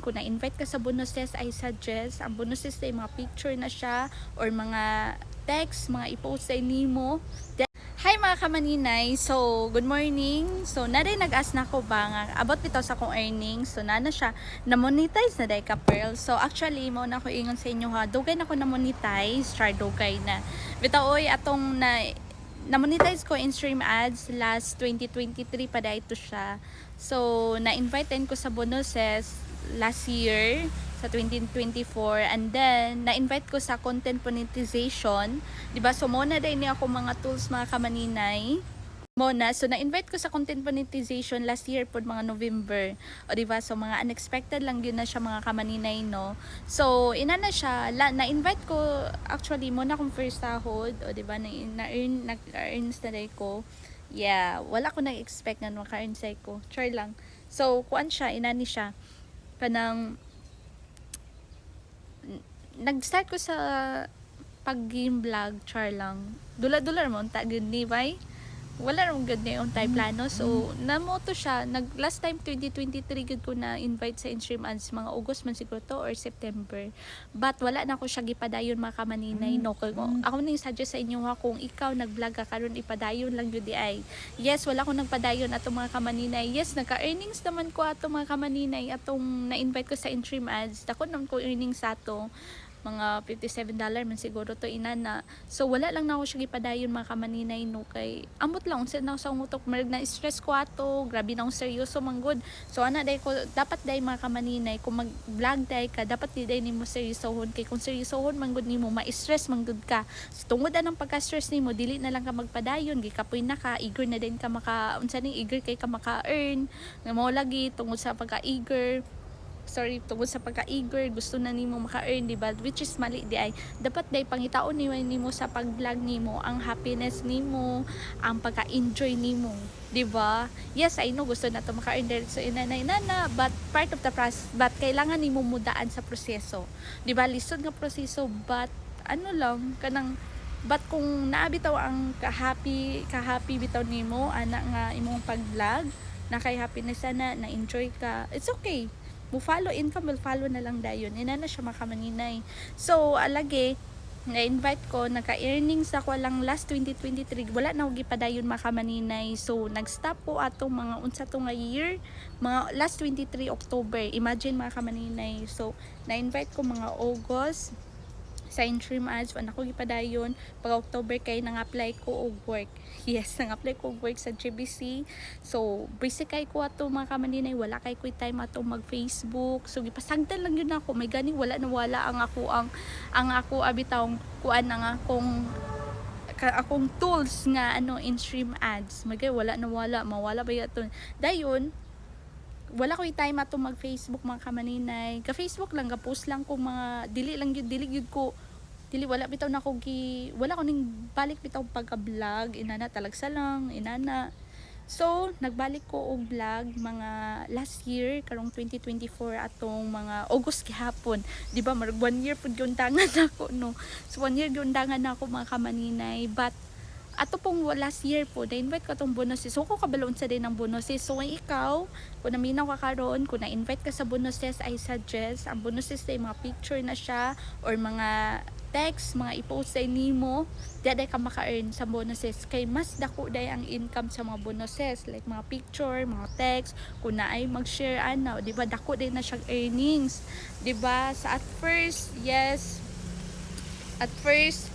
kung na-invite ka sa bonuses, I suggest, ang bonuses ay mga picture na siya or mga text, mga i-post sa nimo. Hi mga kamaninay! So, good morning! So, naday nag-ask na ko ba nga about bitaw sa akong earnings. So, na na siya na-monetize na day ka Pearl. So, actually, mo na ko ingon sa inyo ha, dugay na ko na-monetize, char dugay na. Bitaw atong na na-monetize ko in stream ads last 2023 pa dahil ito siya. So, na-invite din ko sa bonuses last year sa 2024 and then na-invite ko sa content monetization. 'di ba so mo na din ni ako mga tools mga kamaninay Mona, so na-invite ko sa content monetization last year po mga November. O di ba? So mga unexpected lang yun na siya mga kamaninay no. So ina na siya, la, na-invite ko actually muna akong first sahod, o di ba? Na, na-earn nag-earn na day ko. Yeah, wala ko nag-expect na maka-earn sa ko. Char lang. So kuan siya, inani siya kanang nag-start ko sa pag-game vlog, char lang. Dula-dula mo, ta good ni, bay? Wala rin good na yung tayo plano. So, namoto siya. Nag, last time, 2023, good ko na invite sa in-stream ads. Mga August man siguro to or September. But, wala na ako siya gipadayon mga kamaninay. No? Kung, ako na yung suggest sa inyo ha, kung ikaw nag-vlog ka karon ipadayon lang yun di ay. Yes, wala ko nagpadayon ato mga kamaninay. Yes, nagka-earnings naman ko ato mga kamaninay. Atong na-invite ko sa in-stream ads. Dako naman ko earnings sa ato mga 57 dollar man siguro to inana so wala lang na ako siya gipadayon mga kamaninay no kay ambot lang unsa na sa umutok marag na stress ko ato grabe na seryoso man good so ana day ko dapat day mga kamaninay kung mag vlog day ka dapat di day nimo seryosohon kay kung seryosohon man good nimo ma-stress man good ka. So, tungod anang pagka-stress nimo dili na lang ka magpadayon gikapoy na ka eager na din ka maka unsa ni eager kay ka maka-earn mo lagi tungod sa pagka-eager sorry tungkol sa pagka-eager gusto na nimo maka-earn di ba? Which is mali di ay. Dapat day pangitaon nimo nimo sa pag-vlog nimo ang happiness nimo ang pagka-enjoy nimo di ba? Yes I know gusto na to maka-earn dahil so inana inana but part of the process but kailangan nimo mudaan sa proseso di ba? Lisod nga proseso but ano lang kanang But kung naabitaw ang ka-happy, ka-happy bitaw nimo ana nga imong pag-vlog, na kay happiness sana, na enjoy ka, it's okay follow income will follow na lang dayon ina na siya makamaninay so alage na-invite ko, naka-earnings ako lang last 2023, wala na gipadayon makamaninay. So, nag-stop po atong mga unsa to nga year, mga last 23 October. Imagine mga kamaninay. So, na-invite ko mga August, sa interim ads, wala ko gipadayon. Pag October kay nang apply ko og work. Yes, nang apply ko og work sa GBC. So, busy kay ko ato mga kamaninay, wala kay ko time ato mag Facebook. So, gipasagdan lang yun ako. May gani wala na wala ang ako ang ang ako abitawng kuan ang akong akong tools nga ano in stream ads magay wala na wala mawala ba yaton dayon wala ko time ato mag Facebook mga kamaninay ka Facebook lang ga post lang ko mga dili lang yun dili yun ko dili wala bitaw na ko gi wala ko ning balik bitaw pagka vlog inana talagsa lang inana So, nagbalik ko og vlog mga last year, karong 2024 atong mga August gihapon. Di ba, marag one year pud giundangan ako, no? So, one year giundangan ako mga kamaninay. But, ato pong last year po, na-invite ko tong bonuses. So, ko kabaloon sa din ng bonuses. So, kung ikaw, kung naminaw ka karon, kung na-invite ka sa bonuses, I suggest, ang bonuses ay mga picture na siya, or mga text, mga i-post sa nimo, daday ka maka-earn sa bonuses. Kay mas dako day ang income sa mga bonuses, like mga picture, mga text, kung na ay mag-share ano, di ba, dako din na siyang earnings. Di ba, sa at first, yes, at first,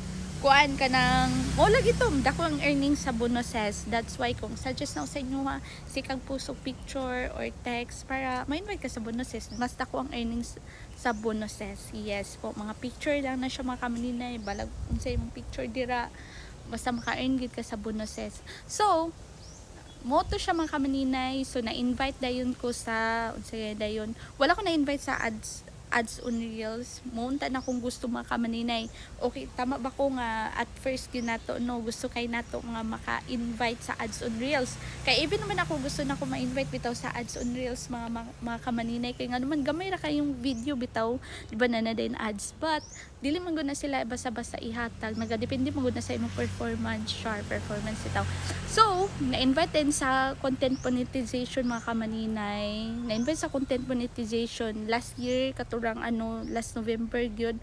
kuan ka ng mo lagi to dako ang earnings sa bonuses. That's why kung suggest na sa inyo ha sikag puso picture or text para ma-invite ka sa bonuses. Mas dako ang earnings sa bonuses. Yes po mga picture lang na siya mga kamaninay balag unsa imong picture dira. Basta maka-earn gid ka sa bonuses. So moto siya mga kamaninay so na-invite dayon ko sa unsa dayon? Wala ko na-invite sa ads ads on reels. Munta na kung gusto mga kamaninay okay tama ba ko nga at first yun nato no gusto kay nato nga maka-invite sa ads on reels. Kay even naman ako gusto na ko ma-invite bitaw sa ads on reels mga mga, mga kamaninay. Kay nga naman gamay ra kayong video bitaw. Di ba na na din ads? But dili man gud na sila basta-basta ihatag nagadepende man gud na sa imong performance sharp performance itaw. So na-invite din sa content monetization mga kamaninay. Na-invite sa content monetization last year katurang ano last November gyud.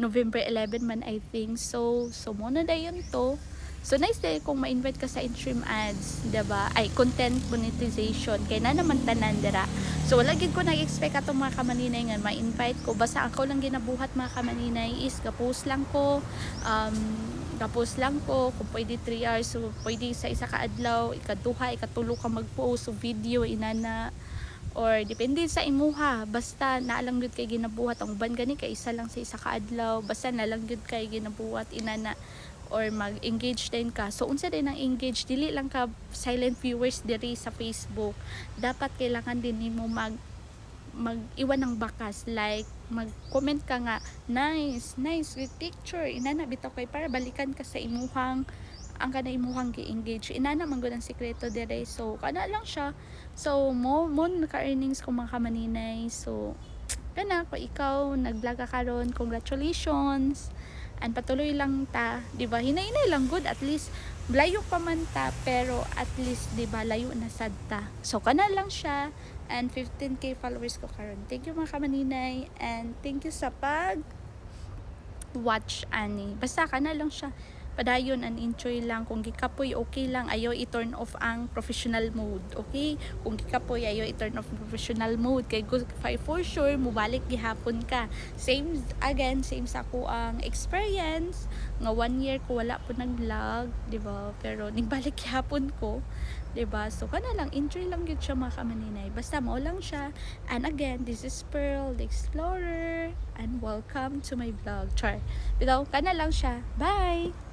November 11 man I think. So so mo na dayon to So nice day kung ma-invite ka sa in-stream ads, ba? Ay content monetization. Kay na naman tanan dira. So wala gid ko nag-expect ato mga kamaninay nga ma-invite ko. Basta ako lang ginabuhat mga kamaninay is ga-post lang ko um ga-post lang ko. Kung pwede 3 hours so pwede sa isa ka adlaw ikaduha ikatulo ka mag-post so video inana. Or depende sa imuha. Basta naalang gyud kay ginabuhat. Ang uban gani kay isa lang sa isa ka adlaw. Basta nalang gyud kay ginabuhat inana or mag-engage din ka. So unsa din ang engage? Dili lang ka silent viewers diri sa Facebook. Dapat kailangan din nimo mag mag-iwan ng bakas. Like mag-comment ka nga nice nice with picture. Inana bitaw kay para balikan ka sa imuhang ang kana imuhang gi-engage. Inana man gud ang sekreto dire so kana lang siya. So mo mo naka earnings ko mga kamaninay so kana ko ikaw nag-vlog ka karon congratulations and patuloy lang ta, 'di ba? Hinay-hinay lang good at least layo pa man ta pero at least 'di ba layo na sad ta. So kana lang siya and 15k followers ko karon. Thank you mga kamaninay and thank you sa pag watch ani. Basta kana lang siya padayon and enjoy lang. Kung gikapoy okay lang. Ayo i-turn off ang professional mode okay? Kung gikapoy ayo i-turn off professional mode kay for sure mubalik gihapon ka. Same again same sa ako ang experience. Nga one year ko wala po nag vlog di ba? Pero nigbalik gihapon ko di ba? So kana lang enjoy lang gyud siya mga kamaninay. Basta mao lang siya. And again this is Pearl the Explorer and welcome to my vlog. Char. Bitaw kana lang siya. Bye